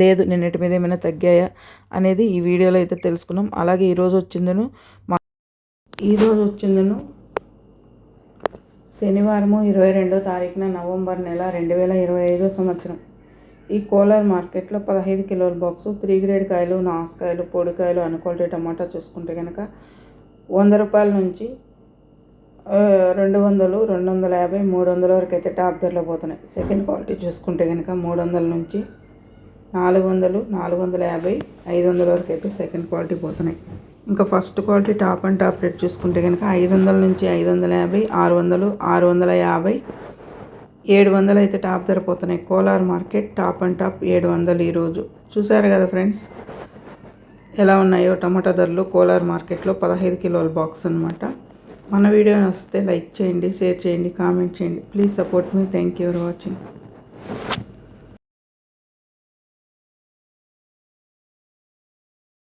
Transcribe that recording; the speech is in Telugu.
లేదు నిన్నటి మీద ఏమైనా తగ్గాయా అనేది ఈ వీడియోలో అయితే తెలుసుకున్నాం. అలాగే ఈరోజు వచ్చిందను మా ఈరోజు వచ్చిందను శనివారము ఇరవై రెండో తారీఖున నవంబర్ నెల రెండు వేల ఇరవై ఐదో సంవత్సరం. ఈ కోలార్ మార్కెట్లో పదహైదు కిలోల బాక్సు త్రీ గ్రేడ్ కాయలు నాసుకాయలు పొడికాయలు అనుకోల్టీ టమాటా చూసుకుంటే కనుక వంద రూపాయల నుంచి రెండు వందలు రెండు వందల యాభై మూడు వందల వరకు అయితే టాప్ ధరలో పోతున్నాయి. సెకండ్ క్వాలిటీ చూసుకుంటే కనుక మూడు వందల నుంచి నాలుగు వందలు నాలుగు వందల యాభై ఐదు వందల వరకు అయితే సెకండ్ క్వాలిటీ పోతున్నాయి. ఇంకా first quality top and top rate చూసుకుంటే కనుక ఐదు వందల నుంచి ఐదు వందల యాభై ఆరు వందలు ఆరు వందల యాభై ఏడు వందలు అయితే టాప్ ధర పోతున్నాయి. Kolar market top and top ఏడు వందలు ఈరోజు చూసారు కదా ఫ్రెండ్స్ ఎలా ఉన్నాయో టమాటా ధరలు కోలార్ మార్కెట్లో పదహైదు కిలోల బాక్స్ అనమాట మన వీడియో నచ్చితే లైక్ చేయండి షేర్ చేయండి కామెంట్ చేయండి. ప్లీజ్ సపోర్ట్ మీ థ్యాంక్ యూ ఫర్ వాచింగ్